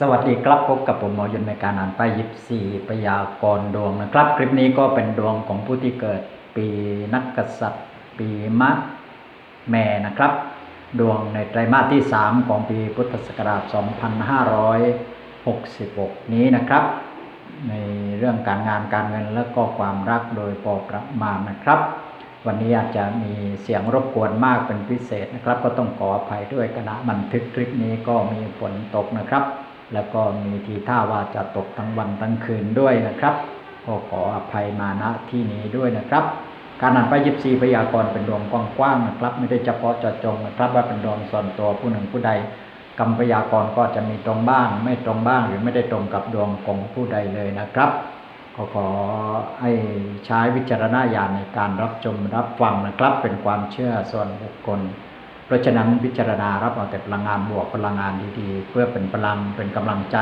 สวัสดีครับพบกับผมหมอยนในการอ่านป้ายยิปซีพยากรณ์ดวงนะครับ คลิปนี้ก็เป็นดวงของผู้ที่เกิดปีนักกษัตริย์ ปีมะแม่นะครับ ดวงในไตรมาสที่ 3 ของปีพุทธศักราช 2566 นี้นะครับ ในเรื่องการงานการเงินและก็ความรักโดยพอประมาณนะครับ วันนี้อาจจะมีเสียงรบกวนมากเป็นพิเศษนะครับ ก็ต้องขออภัยด้วยขณะบันทึกคลิปนี้ก็มีฝนตกนะครับ แล้วก็มีทีท่าว่าจะตกทั้งวันทั้งคืนด้วยนะครับก็ขออภัยมาณที่นี้ด้วยนะครับ การอ่านไปยิบซีพยากรณ์เป็นดวงกว้างๆนะครับ ไม่ได้เฉพาะเจาะจงนะครับ ว่าเป็นดวงส่วนตัวผู้หนึ่งผู้ใดกรรมพยากรณ์ก็จะมีตรงบ้าง ไม่ตรงบ้างหรือไม่ได้ตรงกับดวงของผู้ใดเลยนะครับก็ขอให้ใช้วิจารณญาณในการรับชมรับฟังนะครับ เป็นความเชื่อส่วนบุคคล เพราะฉะนั้นพิจารณารับเอาแต่พลังงานบวกพลังงานดีๆ เพื่อเป็นพลังเป็นกำลังใจ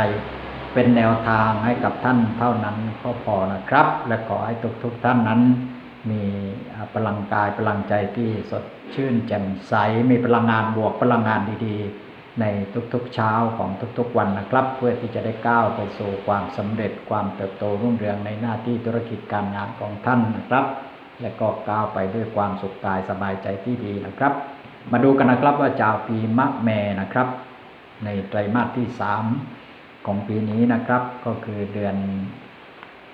เป็นแนวทางให้กับท่านเท่านั้นก็พอนะครับ และขอให้ทุกๆท่านนั้น มีพลังกายพลังใจที่สดชื่นแจ่มใสมีพลังงานบวกพลังงานดีๆ ในทุกๆเช้าของทุกๆวันนะครับ เพื่อที่จะได้ก้าวไปสู่ความสำเร็จความเติบโตรุ่งเรืองในหน้าที่ธุรกิจการงานของท่านนะครับ และก็ก้าวไปด้วยความสุขกายสบายใจที่ดีนะครับ มาดูกันนะครับว่าจาวปีมะแมนะครับ ในไตรมาสที่สามของปีนี้นะครับ ก็คือเดือน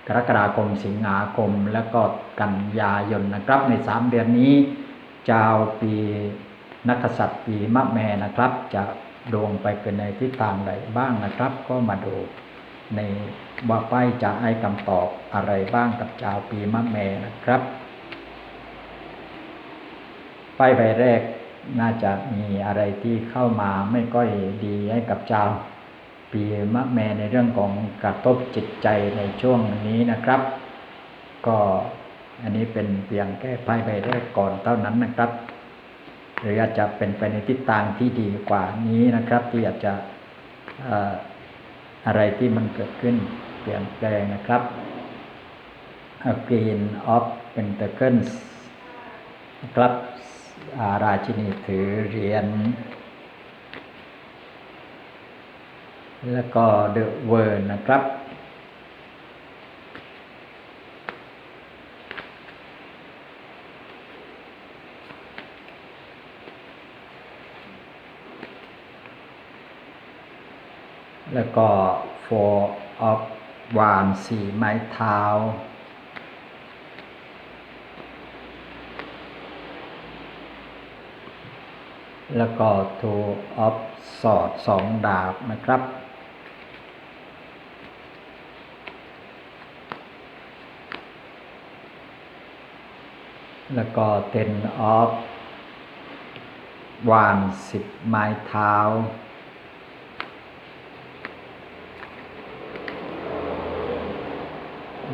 กรกฎาคมสิงหาคม และก็กันยายนนะครับ ในสามเดือนนี้จาวปีนักษัตริย์ปีมะแมนะครับ จะดวงไปเกินในทิศทางใดบ้างนะครับ ก็มาดูในว่าไปจะให้คำตอบอะไรบ้างกับจาวปีมะแมนะครับไพ่ใบแรก น่าจะมีอะไรที่เข้ามาไม่ค่อยดีให้กับชาวปีมะแม่ในเรื่องของกระทบจิตใจในช่วงนี้นะครับ ก็อันนี้เป็นเพียงแค่ไพ่ใบแรกก่อนเท่านั้นนะครับ หรืออาจจะเป็นไปในทิศทางที่ดีกว่านี้นะครับ ที่อาจจะอะไรที่มันเกิดขึ้นเปลี่ยนแปลงนะครับ Queen of Pentacles นะครับ ราชินีถือเหรียญแล้วก็ The World นะครับ แล้วก็ Four of Wands สี่ไม้เท้า แล้วก็ two of sword สองดาบนะครับ แล้วก็ ten of wands สิบไม้เท้า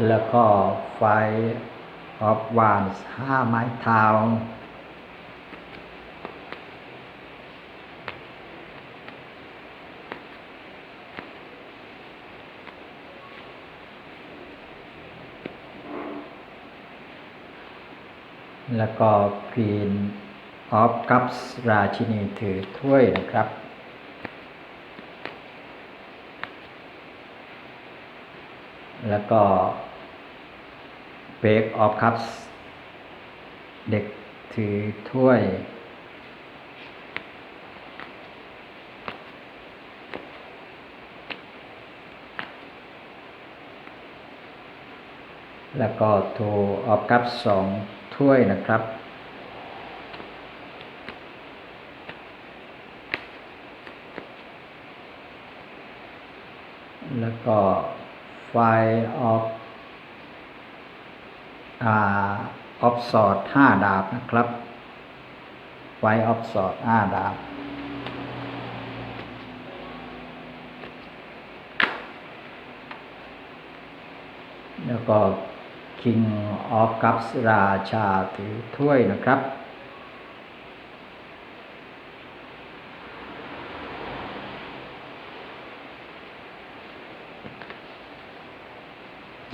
แล้วก็ five of wands ห้าไม้เท้า แล้วก็ Queen of Cups ราชินีถือถ้วยนะครับแล้วก็ Page of Cups เด็กถือถ้วย แล้วก็ Two of Cups สอง ถ้วยนะครับ แล้วก็ Five of อ่า of sword ห้าดาบนะครับ Five of sword ห้าดาบแล้วก็ King of Cups ราชาถือถ้วยนะครับ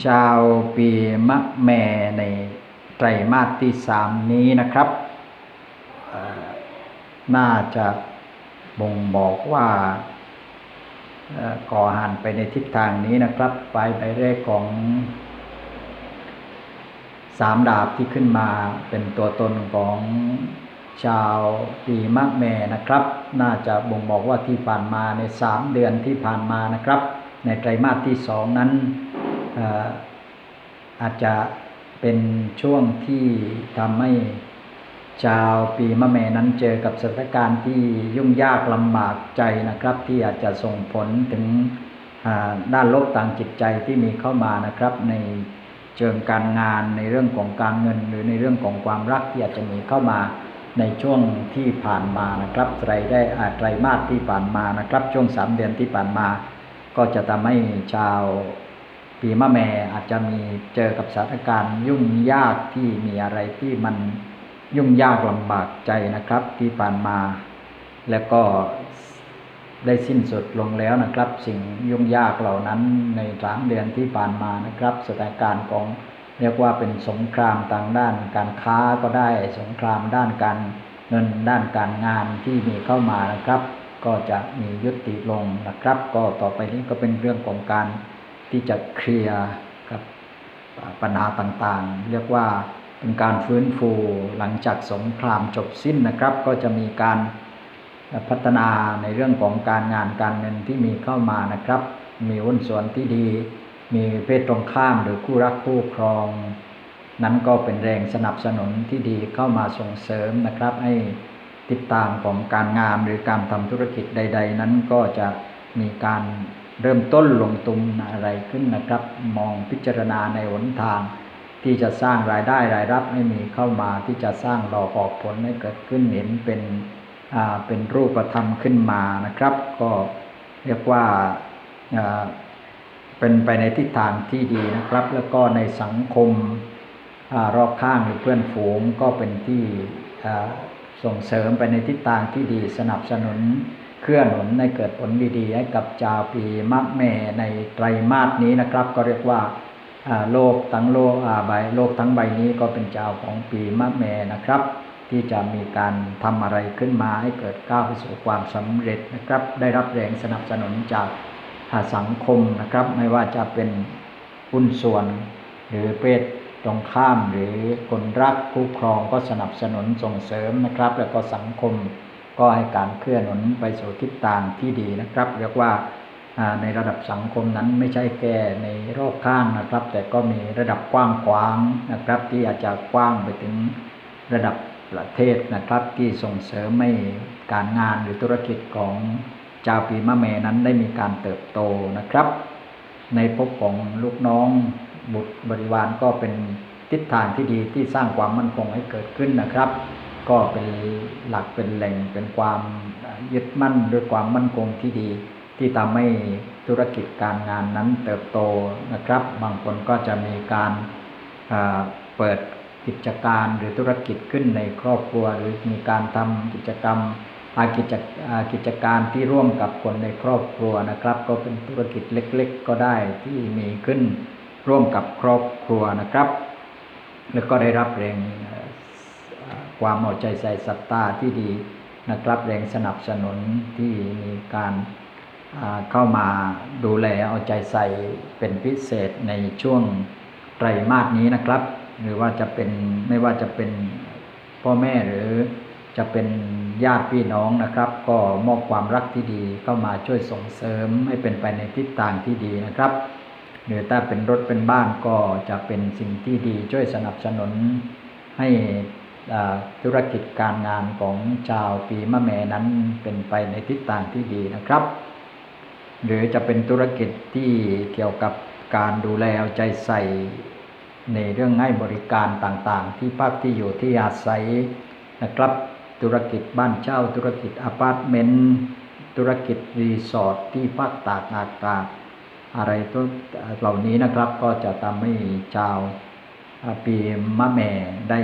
ชาวปีมะแม่ในไตรมาสที่สามนี้นะครับ น่าจะบ่งบอกว่าก่อหันไปในทิศทางนี้นะครับไฟใบแรกของ สามดาบที่ขึ้นมาเป็นตัวตนของชาวปีมะแม่นะครับ น่าจะบ่งบอกว่าที่ผ่านมาในสามเดือนที่ผ่านมานะครับ ในไตรมาสที่สองนั้นอาจจะเป็นช่วงที่ทำให้ชาวปีมะแม่นั้นเจอกับสถานการณ์ที่ยุ่งยากลำบากใจนะครับ ที่อาจจะส่งผลถึงด้านลบทางจิตใจที่มีเข้ามานะครับใน เชิงการงานในเรื่องของการเงิน หรือในเรื่องของความรักที่อาจจะมีเข้ามาในช่วงที่ผ่านมานะครับไตรได้อาไตรมาสที่ผ่านมานะครับ ช่วงสามเดือนที่ผ่านมา ก็จะทำให้ชาวปีมะแม่อาจจะมีเจอกับสถานการณ์ยุ่งยากที่มีอะไรที่มันยุ่งยากลำบากใจนะครับที่ผ่านมา แล้วก็ ได้สิ้นสุดลงแล้วนะครับ สิ่งยุ่งยากเหล่านั้นในสามเดือนที่ผ่านมานะครับสถานการณ์ของเรียกว่าเป็นสงครามทางด้านการค้าก็ได้สงครามด้านการเงินด้านการงานที่มีเข้ามานะครับ ก็จะมียุติลงนะครับ ก็ต่อไปนี้ก็เป็นเรื่องของการที่จะเคลียร์กับปัญหาต่างๆ เรียกว่าเป็นการฟื้นฟูหลังจากสงครามจบสิ้นนะครับ ก็จะมีการ พัฒนาในเรื่องของการงานการเงินที่มีเข้ามานะครับ มีหุ้นส่วนที่ดี มีเพศตรงข้ามหรือคู่รักคู่ครอง นั้นก็เป็นแรงสนับสนุนที่ดีเข้ามาส่งเสริมนะครับ ให้ติดตามของการงานหรือการทำธุรกิจใด ๆ นั้นก็จะมีการเริ่มต้นลงทุนอะไรขึ้นนะครับ มองพิจารณาในหนทาง ที่จะสร้างรายได้รายรับให้มีเข้ามาที่จะสร้างดอออกผลให้เกิดขึ้นเห็นเป็น เป็นรูปธรรมขึ้นมานะครับ ก็เรียกว่าเป็นไปในทิศทางที่ดีนะครับ แล้วก็ในสังคมอรอบข้างหรือเพื่อนฝูงก็เป็นที่ส่งเสริมไปในทิศทางที่ดีสนับสนุนเคลื่อนหนุนให้เกิดผลดีๆให้กับชาวปีมะแม่ในไตรมาสนี้นะครับ ก็เรียกว่าโลกทั้งโลกใบโลกทั้งใบนี้ก็เป็นเจ้าของปีมะแม่นะครับ ที่จะมีการทำอะไรขึ้นมาให้เกิดก้าวไปสู่ความสำเร็จนะครับ ได้รับแรงสนับสนุนจากาสังคมนะครับ ไม่ว่าจะเป็นหุ้นส่วน หรือเพศตรงข้ามหรือคนรักคู่ครองก็สนับสนุนส่งเสริมนะครับ แล้วก็สังคมก็ให้การเคลื่อนหนุนไปสู่ทิศทางที่ดีนะครับ เรียกว่าอ่าในระดับสังคมนั้นไม่ใช่แค่ในรอบข้างนะครับ แต่ก็มีระดับกว้างขวางนะครับ ที่อาจจะกว้างไปถึงระดับ ประเทศนะครับที่ส่งเสริมให้การงานหรือธุรกิจของเจ้าปีมะเมนั้นได้มีการเติบโตนะครับ ในภพของลูกน้องบุตรบริวารก็เป็นทิศทางที่ดีที่สร้างความมั่นคงให้เกิดขึ้นนะครับ ก็เป็นหลักเป็นแหล่งเป็นความยึดมั่นด้วยความมั่นคงที่ดี ที่ทำให้ธุรกิจการงานนั้นเติบโตนะครับ บางคนก็จะมีการเปิด กิจการหรือธุรกิจขึ้นในครอบครัว หรือมีการทำกิจกรรมอากิจกิจการที่ร่วมกับคนในครอบครัวนะครับ ก็เป็นธุรกิจเล็ก ๆ ก็ได้ที่มีขึ้นร่วมกับครอบครัวนะครับ แล้วก็ได้รับแรงความเอาใจใส่ศรัทธาที่ดีนะครับแรงสนับสนุนที่มีการเข้ามาดูแลเอาใจใส่เป็นพิเศษในช่วงไตรมาสนี้นะครับ หรือว่าจะเป็นไม่ว่าจะเป็นพ่อแม่หรือจะเป็นญาติพี่น้องนะครับ ก็มอบความรักที่ดีเข้ามาช่วยส่งเสริมให้เป็นไปในทิศทางที่ดีนะครับ หรือถ้าเป็นรถเป็นบ้านก็จะเป็นสิ่งที่ดีช่วยสนับสนุนให้ธุรกิจการงานของชาวปีมะแม่นั้นเป็นไปในทิศทางที่ดีนะครับ หรือจะเป็นธุรกิจที่เกี่ยวกับการดูแลเอาใจใส่ ในเรื่องให้บริการต่างๆ ที่พักที่อยู่ที่อาศัยนะครับ ธุรกิจบ้านเช่า ธุรกิจอพาร์ตเมนต์ ธุรกิจรีสอร์ทที่พักตากอากาศอะไรตัวเหล่านี้นะครับ ก็จะทำให้ชาวปีมะแม่ได้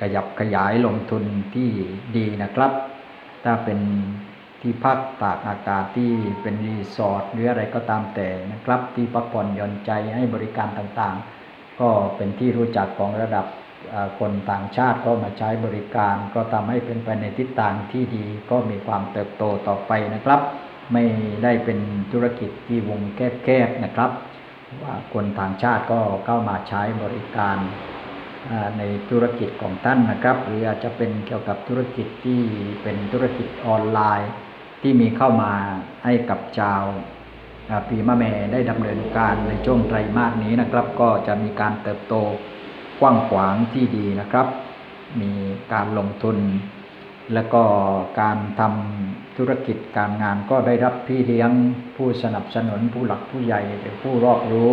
ขยับขยายลงทุนที่ดีนะครับ ถ้าเป็นที่พักตากอากาศที่เป็นรีสอร์ทหรืออะไรก็ตามแต่นะครับ ที่พักผ่อนหย่อนใจให้บริการต่างๆ ก็เป็นที่รู้จักของระดับคนต่างชาติก็มาใช้บริการ ก็ทำให้เป็นไปในทิศทางที่ดีก็มีความเติบโตต่อไปนะครับ ไม่ได้เป็นธุรกิจที่วงแคบๆนะครับว่าคนต่างชาติก็เข้ามาใช้บริการในธุรกิจของท่านนะครับ หรืออาจจะเป็นเกี่ยวกับธุรกิจที่เป็นธุรกิจออนไลน์ ที่มีเข้ามาให้กับชาว ปีมะแม่ได้ดำเนินการในช่วงไตรมาสนี้นะครับ ก็จะมีการเติบโตกว้างขวางที่ดีนะครับ มีการลงทุน แล้วก็การทำธุรกิจการงานก็ได้รับพี่เลี้ยงผู้สนับสนุนผู้หลักผู้ใหญ่หรือผู้รอบรู้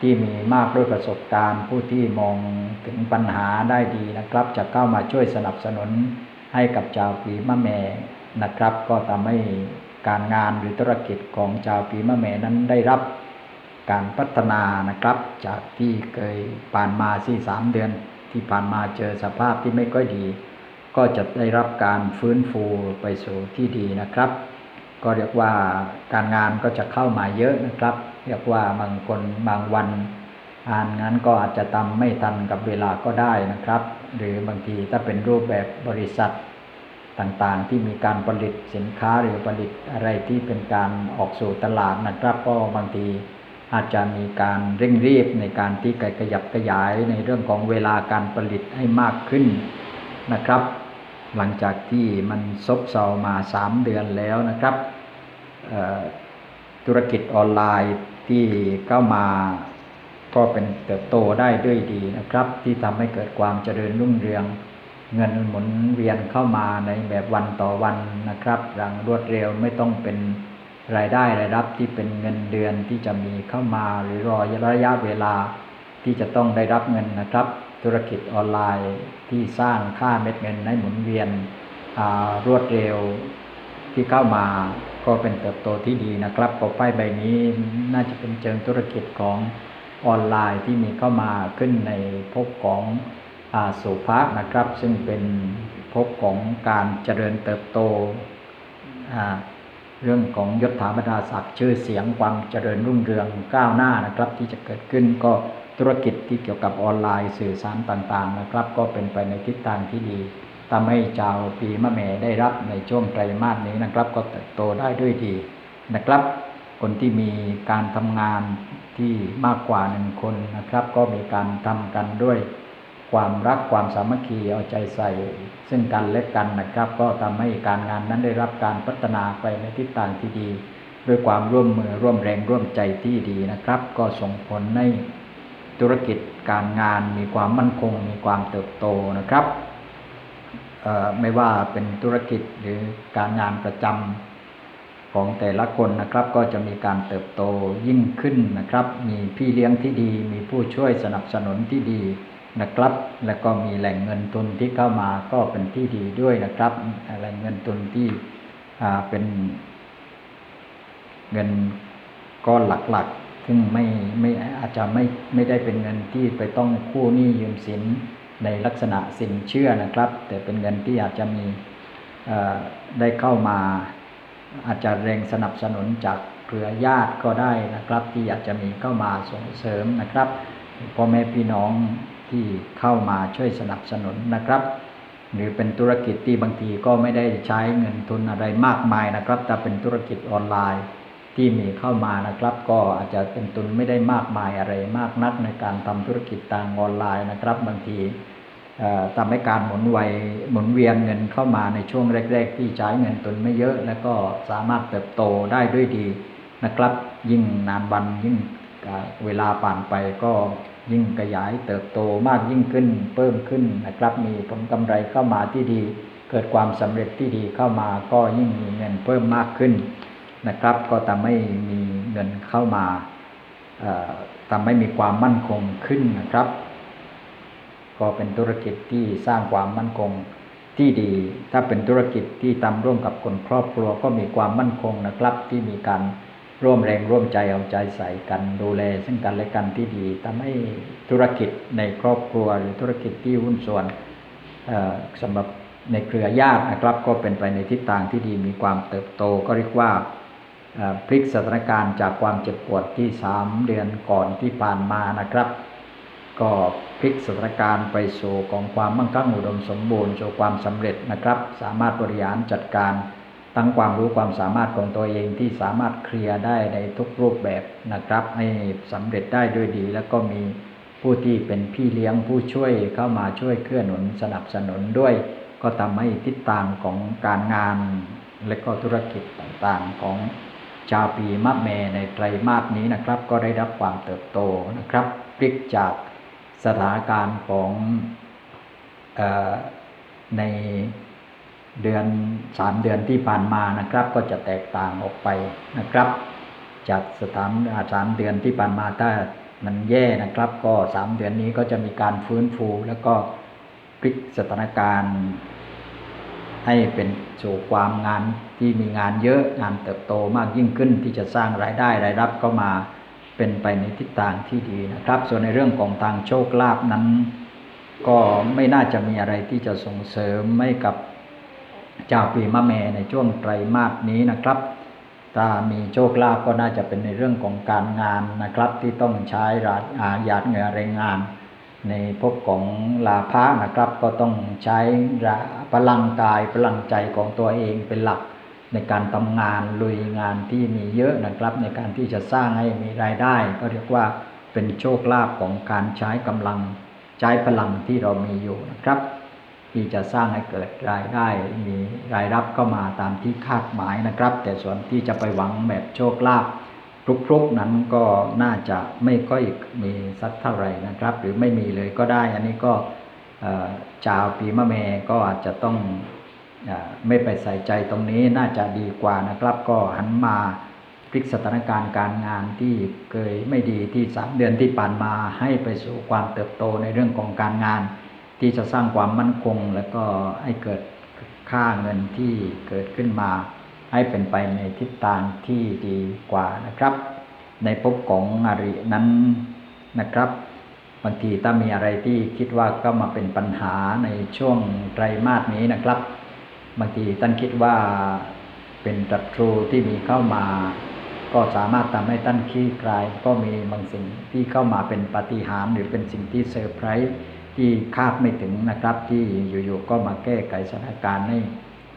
ที่มีมากด้วยประสบการณ์ ผู้ที่มองถึงปัญหาได้ดีนะครับ จะเข้ามาช่วยสนับสนุนให้กับชาวปีมะแม่นะครับ ก็ทำให้ การงานหรือธุรกิจของชาวปีมะแม่นั้นได้รับการพัฒนานะครับ จากที่เคยผ่านมาสี่สามเดือน ที่ผ่านมาเจอสภาพที่ไม่ค่อยดี ก็จะได้รับการฟื้นฟูไปสู่ที่ดีนะครับ ก็เรียกว่าการงานก็จะเข้ามาเยอะนะครับ เรียกว่าบางคนบางวันงานนั้นก็อาจจะทำไม่ทันกับเวลาก็ได้นะครับ หรือบางทีถ้าเป็นรูปแบบบริษัท ต่างๆ ที่มีการผลิตสินค้าหรือผลิตอะไรที่เป็นการออกสู่ตลาดนะครับก็บางทีอาจจะมีการเร่งรีบในการที่จะขยับขยายในเรื่องของเวลาการผลิตให้มากขึ้นนะครับ หลังจากที่มันซบเซามา 3 เดือนแล้วนะครับธุรกิจออนไลน์ที่เข้ามาก็เป็นเติบโตได้ด้วยดีนะครับ ที่ทำให้เกิดความเจริญรุ่งเรือง เงินหมุนเวียนเข้ามาในแบบวันต่อวันนะครับอย่างรวดเร็วไม่ต้องเป็นรายได้รายรับที่เป็นเงินเดือนที่จะมีเข้ามาหรือรอระยะเวลาที่จะต้องได้รับเงินนะครับ ธุรกิจออนไลน์ที่สร้างค่าเม็ดเงินให้หมุนเวียนรวดเร็วที่เข้ามาก็เป็นเติบโตที่ดีนะครับปกป้ายใบนี้น่าจะเป็นเชิงธุรกิจของออนไลน์ที่มีเข้ามาขึ้นในภพของ อาสุภะนะครับ ซึ่งเป็นภพของการเจริญเติบโต เรื่องของยศถาบรรดาศักดิ์ชื่อเสียงความเจริญรุ่งเรืองก้าวหน้านะครับ ที่จะเกิดขึ้นก็ธุรกิจที่เกี่ยวกับออนไลน์สื่อสารต่างๆนะครับ ก็เป็นไปในทิศทางที่ดีทำให้ชาวปีมะแม่ได้รับในช่วงไตรมาสนี้นะครับ ก็เติบโตได้ด้วยดีนะครับ คนที่มีการทำงานที่มากกว่าหนึ่งคนนะครับ ก็มีการทำกันด้วย ความรักความสามัคคีเอาใจใส่ ซึ่งกันและกันนะครับ ก็ทำให้การงานนั้นได้รับการพัฒนาไปในทิศทางที่ดี ด้วยความร่วมมือร่วมแรงร่วมใจที่ดีนะครับ ก็ส่งผลให้ธุรกิจการงานมีความมั่นคง มีความเติบโตนะครับไม่ว่าเป็นธุรกิจหรือการงานประจำของแต่ละคนนะครับ ก็จะมีการเติบโตยิ่งขึ้นนะครับ มีพี่เลี้ยงที่ดี มีผู้ช่วยสนับสนุนที่ดี นะครับ แล้วก็มีแหล่งเงินทุนที่เข้ามาก็เป็นที่ดีด้วยนะครับ แหล่งเงินทุนที่เป็นเงินก้อนหลักๆ ซึ่งไม่ไม่อาจจะไม่ไม่ได้เป็นเงินที่ไปต้องกู้หนี้ยืมสินในลักษณะสินเชื่อนะครับ แต่เป็นเงินที่อาจจะมีเอ่อได้เข้ามาอาจจะแรงสนับสนุนจากเครือญาติก็ได้นะครับ ที่อาจจะมีเข้ามาส่งเสริมนะครับพ่อแม่พี่น้อง ที่เข้ามาช่วยสนับสนุนนะครับ หรือเป็นธุรกิจที่บางทีก็ไม่ได้ใช้เงินทุนอะไรมากมายนะครับ แต่เป็นธุรกิจออนไลน์ที่มีเข้ามานะครับ ก็อาจจะเป็นทุนไม่ได้มากมายอะไรมากนักในการทำธุรกิจทางออนไลน์นะครับ บางทีทำให้การหมุนไวหมุนเวียนเงินเข้ามาในช่วงแรก ๆ ที่ใช้เงินทุนไม่เยอะ แล้วก็สามารถเติบโตได้ด้วยดีนะครับ ยิ่งนานวันยิ่งเวลาผ่านไปก็ ยิ่งขยายเติบโตมากยิ่งขึ้น เพิ่มขึ้นนะครับ มีผลกำไรเข้ามาที่ดี เกิดความสำเร็จที่ดีเข้ามาก็ยิ่งมีเงินเพิ่มมากขึ้นนะครับ ก็ทำให้มีเงินเข้ามาเอ่อทำให้มีความมั่นคงขึ้นนะครับ ก็เป็นธุรกิจที่สร้างความมั่นคงที่ดี ถ้าเป็นธุรกิจที่ทำร่วมกับคนครอบครัวก็มีความมั่นคงนะครับที่มีการ ร่วมแรงร่วมใจเอาใจใส่กันดูแล ซึ่งกันและกันที่ดีทำให้ธุรกิจในครอบครัวหรือธุรกิจที่หุ้นส่วนสำหรับในเครือญาตินะครับก็เป็นไปในทิศทางที่ดีมีความเติบโตก็เรียกว่าพลิกสถานการณ์จากความเจ็บปวดที่3เดือนก่อนที่ผ่านมานะครับ ก็พลิกสถานการณ์ไปสู่ของความมั่งคั่งอุดมสมบูรณ์สู่ความสำเร็จนะครับ สามารถบริหารจัดการ ทั้งความรู้ความสามารถของตัวเองที่สามารถเคลียร์ได้ในทุกรูปแบบนะครับ ให้สำเร็จได้ด้วยดี แล้วก็มีผู้ที่เป็นพี่เลี้ยงผู้ช่วยเข้ามาช่วยเคลื่อนหนุนสนับสนุนด้วย ก็ทำให้ทิศทางของการงาน และก็ธุรกิจต่างๆของชาวปีมะเมในไตรมาสนี้นะครับ ก็ได้รับความเติบโตนะครับพลิกจากสถานการณ์ของออใน เดือนสามเดือนที่ผ่านมานะครับ ก็จะแตกต่างออกไปนะครับ จากสถานสามเดือนที่ผ่านมาถ้ามันแย่นะครับ ก็สามเดือนนี้ก็จะมีการฟื้นฟูแล้วก็พลิกสถานการณ์ ให้เป็นสู่ความงานที่มีงานเยอะงานเติบโตมากยิ่งขึ้นที่จะสร้างรายได้รายรับก็มาเป็นไปในทิศทางที่ดีนะครับ ส่วนในเรื่องของทางโชคลาภนั้น ก็ไม่น่าจะมีอะไรที่จะส่งเสริมให้กับ เจ้าปีมะแม่ในช่วงไตรมาสนี้นะครับถ้ามีโชคลาภก็น่าจะเป็นในเรื่องของการงานนะครับ ที่ต้องใช้ราอาหยาดเหงื่อแรงงาน ในภพของลาภะนะครับ ก็ต้องใช้พลังกายพลังใจของตัวเองเป็นหลักในการทำงานลุยงานที่มีเยอะนะครับ ในการที่จะสร้างให้มีรายได้ ก็เรียกว่าเป็นโชคลาภของการใช้กำลังใช้พลังที่เรามีอยู่นะครับ ที่จะสร้างให้เกิดรายได้มีรายรับเข้ามาตามที่คาดหมายนะครับ แต่ส่วนที่จะไปหวังแบบโชคลาภพลุกๆนั้นก็น่าจะไม่ค่อยมีสักเท่าไหร่นะครับ หรือไม่มีเลยก็ได้ อันนี้ก็ชาวปีมะเมก็อาจจะต้องอไม่ไปใส่ใจตรงนี้น่าจะดีกว่านะครับ ก็หันมาพลิกสถานการณ์การงานที่เคยไม่ดีที่สามเดือนที่ผ่านมาให้ไปสู่ความเติบโตในเรื่องของการงาน ที่จะสร้างความมั่นคง และก็ให้เกิดค่าเงินที่เกิดขึ้นมา ให้เป็นไปในทิศทางที่ดีกว่านะครับ ในภพของอรินั้นนะครับบางทีถ้ามีอะไรที่คิดว่าก็มาเป็นปัญหาในช่วงไตรมาสนี้นะครับ บางทีท่านคิดว่าเป็นศัตรูที่มีเข้ามา ก็สามารถทำให้ท่านคลี่คลาย ก็มีบางสิ่งที่เข้ามาเป็นปฏิหารหรือเป็นสิ่งที่เซอร์ไพรส์ ที่คาดไม่ถึงนะครับ ที่อยู่ๆก็มาแก้ไขสถานการณ์ให้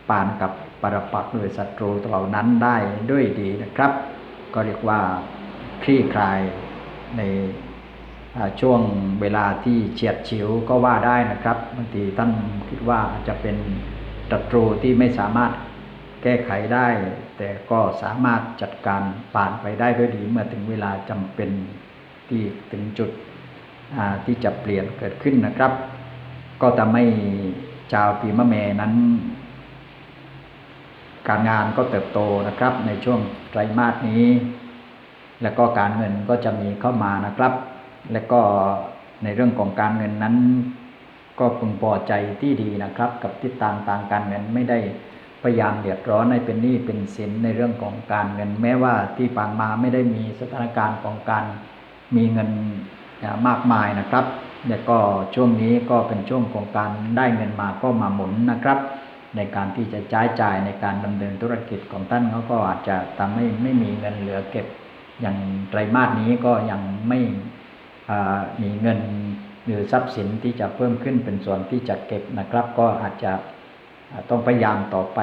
ปานกับปรปักษ์หรือศัตรูเหล่านั้นได้ด้วยดีนะครับ ก็เรียกว่าคลี่คลายในช่วงเวลาที่เฉียดฉิวก็ว่าได้นะครับบางทีท่านคิดว่าอาจจะเป็นศัตรูที่ไม่สามารถแก้ไขได้ แต่ก็สามารถจัดการผ่านไปได้ด้วยดีเมื่อถึงเวลาจำเป็นที่ถึงจุด ที่จะเปลี่ยนเกิดขึ้นนะครับ ก็ทำให้ชาวปีมะเมนั้น การงานก็เติบโตนะครับ ในช่วงไตรมาสนี้ แล้วก็การเงินก็จะมีเข้ามานะครับ และก็ในเรื่องของการเงินนั้น ก็พึงพอใจที่ดีนะครับ กับทิศทางทางการเงินไม่ได้พยายามเดือดร้อนให้เป็นหนี้เป็นสินในเรื่องของการเงิน แม้ว่าที่ผ่านมาไม่ได้มีสถานการณ์ของการมีเงิน มากมายนะครับและก็ช่วงนี้ก็เป็นช่วงของการได้เงินมาก็มาหมุนนะครับ ในการที่จะใช้จ่ายในการดำเนินธุรกิจของท่านเขาก็อาจจะทำให้ไม่มีเงินเหลือเก็บ อย่างไตรมาสนี้ก็ยังไม่มีเงินหรือทรัพย์สินที่จะเพิ่มขึ้นเป็นส่วนที่จะเก็บนะครับ ก็อาจจะต้องพยายามต่อไป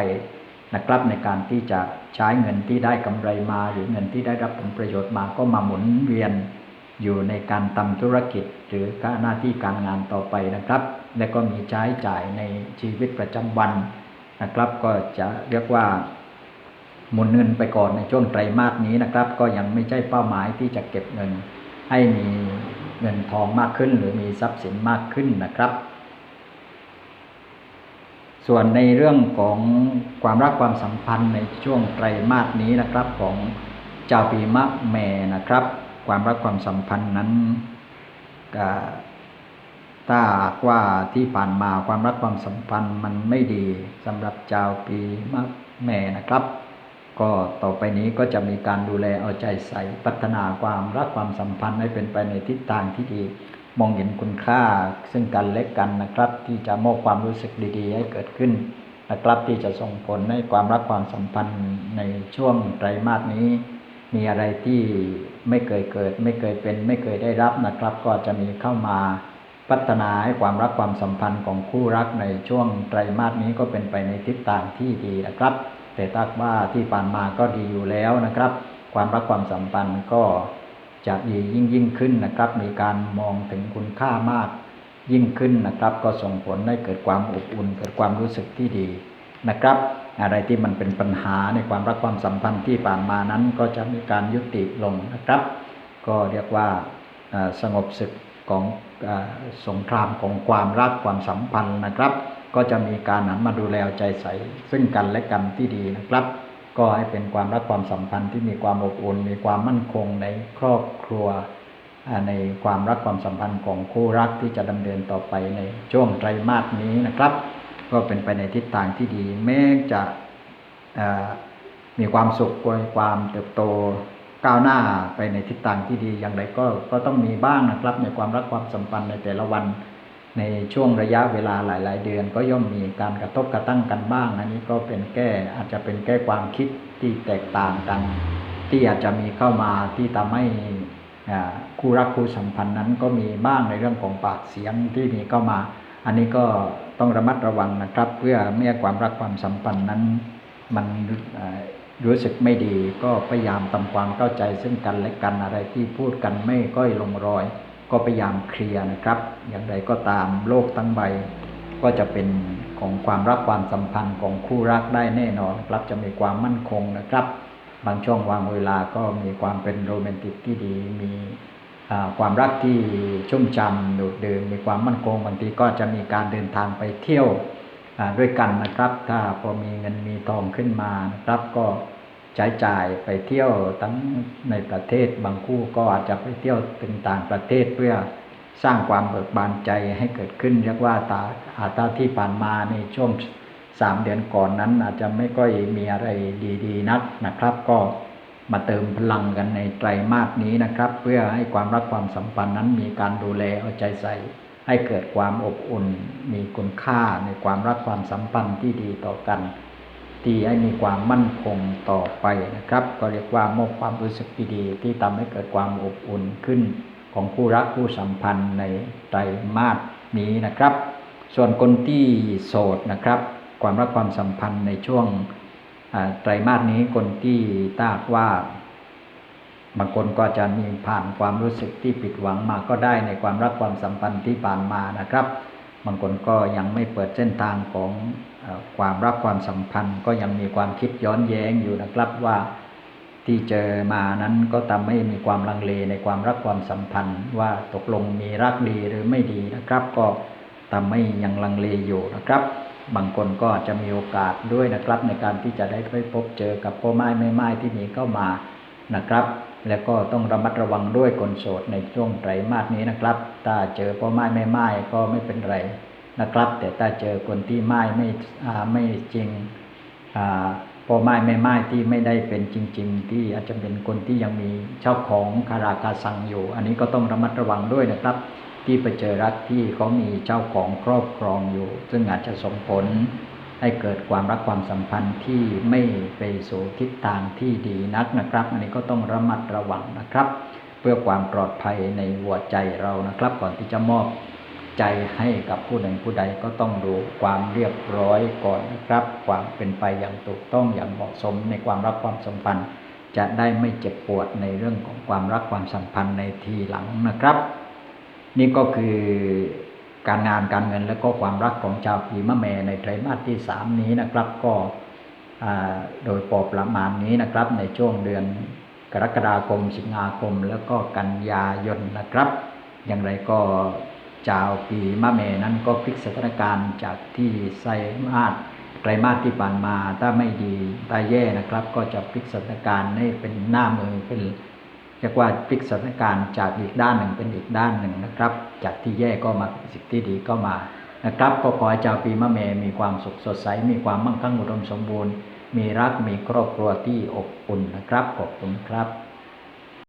นะครับในการที่จะใช้เงินที่ได้กำไรมา หรือเงินที่ได้รับผลประโยชน์มาก็มาหมุนเวียน อยู่ในการทำธุรกิจหรือการหน้าที่การงานต่อไปนะครับ และก็มีใช้จ่ายในชีวิตประจำวันนะครับ ก็จะเรียกว่าหมุนเงินไปก่อนในช่วงไตรมาสนี้นะครับ ก็ยังไม่ใช่เป้าหมายที่จะเก็บเงิน ให้มีเงินทองมากขึ้น หรือมีทรัพย์สินมากขึ้นนะครับ ส่วนในเรื่องของความรักความสัมพันธ์ในช่วงไตรมาสนี้นะครับของเจ้าปีมะแม่นะครับ ความรักความสัมพันธ์นั้นก็ถ้าหากว่าที่ผ่านมาความรักความสัมพันธ์มันไม่ดีสำหรับเจ้าปีมะแม่นะครับ ก็ต่อไปนี้ก็จะมีการดูแลเอาใจใส่พัฒนาความรักความสัมพันธ์ให้เป็นไปในทิศทางที่ดี มองเห็นคุณค่าซึ่งกันและกันนะครับ ที่จะมอบความรู้สึกดี ๆ ให้เกิดขึ้นนะครับที่จะส่งผลให้ความรักความสัมพันธ์ในช่วงไตรมาสนี้ มีอะไรที่ไม่เคยเกิด ไม่เคยเป็น ไม่เคยได้รับนะครับ ก็จะมีเข้ามาพัฒนาให้ความรักความสัมพันธ์ของคู่รักในช่วงไตรมาสนี้ก็เป็นไปในทิศทางที่ดีนะครับ แต่ถ้าว่าที่ผ่านมาก็ดีอยู่แล้วนะครับ ความรักความสัมพันธ์ก็จะดียิ่งยิ่งขึ้นนะครับ มีการมองถึงคุณค่ามากยิ่งขึ้นนะครับ ก็ส่งผลให้เกิดความอบอุ่น เกิดความรู้สึกที่ดีนะครับ อะไรที่มันเป็นปัญหาในความรักความสัมพันธ์ที่ผ่านมานั้นก็จะมีการยุติลงนะครับ ก็เรียกว่าสงบศึกของสงครามของความรักความสัมพันธ์นะครับ ก็จะมีการหันมาดูแลใจใส่ซึ่งกันและกันที่ดีนะครับ ก็ให้เป็นความรักความสัมพันธ์ที่มีความอบอุ่นมีความมั่นคงในครอบครัวในความรักความสัมพันธ์ของคู่รักที่จะดำเนินต่อไปในช่วงไตรมาสนี้นะครับ ก็เป็นไปในทิศทางที่ดี แม้จะมีความสุขความเติบโตก้าวหน้าไปในทิศทางที่ดีอย่างไรก็ก็ต้องมีบ้างนะครับ ในความรักความสัมพันธ์ในแต่ละวัน ในช่วงระยะเวลาหลาย ๆ เดือน ก็ย่อมมีการกระทบกระทั่งกันบ้างอันนี้ก็เป็นแก้อาจจะเป็นแก้ความคิดที่แตกต่างกัน ที่อาจจะมีเข้ามาที่ทำให้คู่รักคู่สัมพันธ์นั้นก็มีบ้างในเรื่องของปากเสียงที่มีเข้ามา อันนี้ก็ ต้องระมัดระวังนะครับ เพื่อเมื่อความรักความสัมพันธ์นั้น มันรู้สึกไม่ดีก็พยายามทำความเข้าใจซึ่งกันและกันอะไรที่พูดกันไม่ก้อยลงรอย ก็พยายามเคลียร์นะครับ อย่างไรก็ตามโลกทั้งใบ ก็จะเป็นของความรักความสัมพันธ์ของคู่รักได้แน่นอนครับจะมีความมั่นคงนะครับ บางช่วงวางเวลาก็มีความเป็นโรแมนติกที่ดีมี ความรักที่ชุ่มฉ่ำดูดดื่มมีความมั่นคงบางทีก็จะมีการเดินทางไปเที่ยวด้วยกันนะครับ ถ้าพอมีเงินมีทองขึ้นมานะครับก็ใช้จ่ายไปเที่ยวทั้งในประเทศบางคู่ก็อาจจะไปเที่ยวถึงต่างประเทศเพื่อสร้างความเบิกบานใจให้เกิดขึ้น เรียกว่าตาอาตาที่ผ่านมาในช่วงสามเดือนก่อนนั้น อาจจะไม่ค่อยมีอะไรดี ๆ นักนะครับก็ มาเติมพลังกันในไตรมาสนี้นะครับ เพื่อให้ความรักความสัมพันธ์นั้นมีการดูแลเอาใจใส่ ให้เกิดความอบอุ่น มีคุณค่าในความรักความสัมพันธ์ที่ดีต่อกัน ที่ให้มีความมั่นคงต่อไปนะครับ ก็เรียกว่ามอบความรู้สึกดีๆที่ทำให้เกิดความอบอุ่นขึ้น ของคู่รักคู่สัมพันธ์ในไตรมาสนี้นะครับ ส่วนคนที่โสดนะครับ ความรักความสัมพันธ์ในช่วง ไตรมาสนี้คนที่ตากว่าบางคนก็จะมีผ่านความรู้สึกที่ผิดหวังมาก็ได้ในความรักความสัมพันธ์ที่ผ่านมานะครับ บางคนก็ยังไม่เปิดเส้นทางของความรักความสัมพันธ์ ก็ยังมีความคิดย้อนแย้งอยู่นะครับว่าที่เจอมานั้นก็ทำให้มีความลังเลในความรักความสัมพันธ์ ว่าตกลงมีรักดีหรือไม่ดีนะครับ ก็ทำให้ยังลังเลอยู่นะครับ บางคนก็จะมีโอกาสด้วยนะครับ ในการที่จะได้ไปพบเจอกับพ่อไม้ไม่ไม้ที่มีเข้ามานะครับ แล้วก็ต้องระมัดระวังด้วยคนโสดในช่วงไตรมาสนี้นะครับ ถ้าเจอพ่อไม้ไม่ไม้ก็ไม่เป็นไรนะครับ แต่ถ้าเจอคนที่ไม้ไม่ไม่จริงพ่อไม้ไม่ไม้ที่ไม่ได้เป็นจริง ๆ ที่อาจจะเป็นคนที่ยังมีเจ้าของคาราคาสังอยู่ อันนี้ก็ต้องระมัดระวังด้วยนะครับ ที่ไปเจอรักที่เขามีเจ้าของครอบครองอยู่ ซึ่งอาจจะส่งผลให้เกิดความรักความสัมพันธ์ที่ไม่ไปสู่ทิศทางที่ดีนักนะครับ อันนี้ก็ต้องระมัดระวังนะครับ เพื่อความปลอดภัยในหัวใจเรานะครับ ก่อนที่จะมอบใจให้กับผู้หนึ่งผู้ใดก็ต้องดูความเรียบร้อยก่อนนะครับ ความเป็นไปอย่างถูกต้องอย่างเหมาะสมในความรักความสัมพันธ์ จะได้ไม่เจ็บปวดในเรื่องของความรักความสัมพันธ์ในทีหลังนะครับ นี่ก็คือการงานการเงินและก็ความรักของชาวปีมะแม่ในไตรมาสที่สามนี้นะครับ ก็โดยปอประมาณนี้นะครับ ในช่วงเดือนกรกฎาคม สิงหาคม แล้วก็กันยายนนะครับ อย่างไรก็ชาวปีมะเมนั้นก็พลิกสถานการณ์จากที่ไซมาสไตรมาสที่ผ่านมาถ้าไม่ดีตาแย่นะครับ ก็จะพลิกสถานการณ์ให้เป็นหน้ามือเป็น รียกว่าพลิกสถานการณ์จากอีกด้านหนึ่งเป็นอีกด้านหนึ่งนะครับ จากที่แย่ก็มาสิ่งที่ดีก็มานะครับ ก็ขอให้ชาวปีมะเมมีความสุขสดใส มีความมั่งคั่งอุดมสมบูรณ์ มีรักมีครอบครัวที่อบอุ่นนะครับขอบคุณครับ